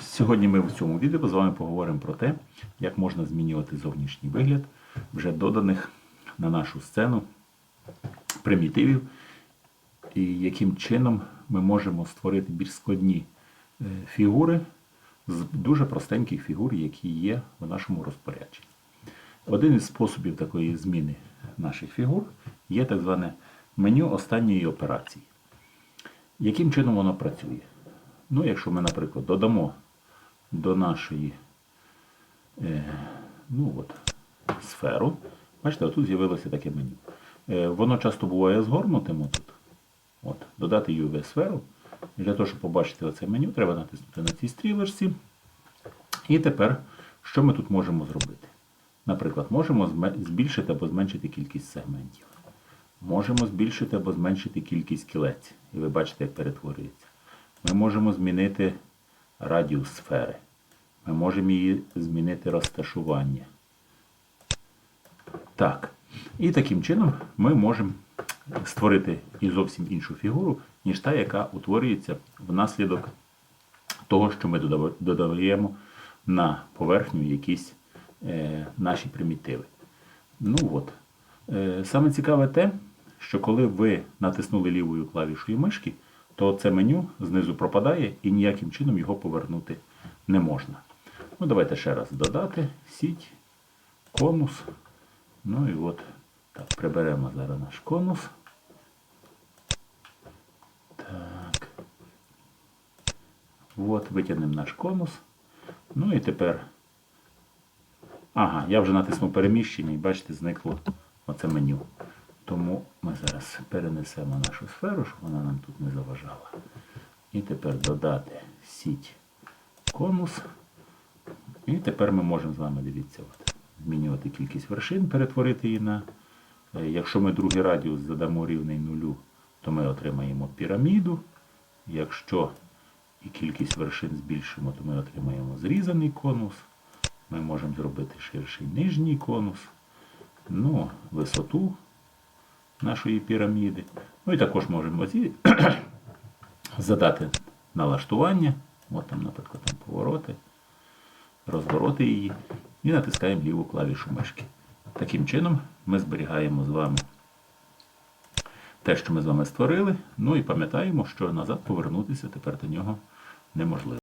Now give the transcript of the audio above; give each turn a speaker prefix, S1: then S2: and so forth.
S1: Сьогодні ми в цьому відео з вами поговоримо про те, як можна змінювати зовнішній вигляд вже доданих на нашу сцену примітивів, і яким чином ми можемо створити більш складні е, фігури з дуже простеньких фігур, які є в нашому розпорядженні. Один із способів такої зміни наших фігур є так зване меню останньої операції. Яким чином воно працює? Ну, якщо ми, наприклад, додамо до нашої е, ну от, сферу, бачите, тут з'явилося таке меню. Е, воно часто буває згорнутим отут. От, додати UV-сферу. Для того, щоб побачити оце меню, треба натиснути на цій стрілочці. І тепер, що ми тут можемо зробити? Наприклад, можемо збільшити або зменшити кількість сегментів. Можемо збільшити або зменшити кількість кілець. І ви бачите, як перетворюється. Ми можемо змінити радіус сфери. Ми можемо її змінити розташування. Так. І таким чином ми можемо створити і зовсім іншу фігуру, ніж та, яка утворюється внаслідок того, що ми додаємо на поверхню якісь е, наші примітиви. Ну от. Е, саме цікаве те, що коли ви натиснули лівою клавішою мишки, то це меню знизу пропадає і ніяким чином його повернути не можна. Ну, давайте ще раз додати, сіть, конус. Ну і от так, приберемо зараз наш конус. Так. От, витягнемо наш конус. Ну і тепер. Ага, я вже натиснув переміщення і бачите, зникло оце меню. Тому зараз перенесемо нашу сферу, щоб вона нам тут не заважала. І тепер додати сіть конус. І тепер ми можемо з вами, дивіться, от, змінювати кількість вершин, перетворити її на. е, Якщо ми другий радіус задамо рівний нулю, то ми отримаємо піраміду. Якщо і кількість вершин збільшимо, то ми отримаємо зрізаний конус. Ми можемо зробити ширший нижній конус, ну, висоту нашої піраміди. Ну і також можемо оці задати налаштування. От там, наприклад, там повороти, розвороти її. І натискаємо ліву клавішу мишки. Таким чином ми зберігаємо з вами те, що ми з вами створили. Ну і пам'ятаємо, що назад повернутися тепер до нього неможливо.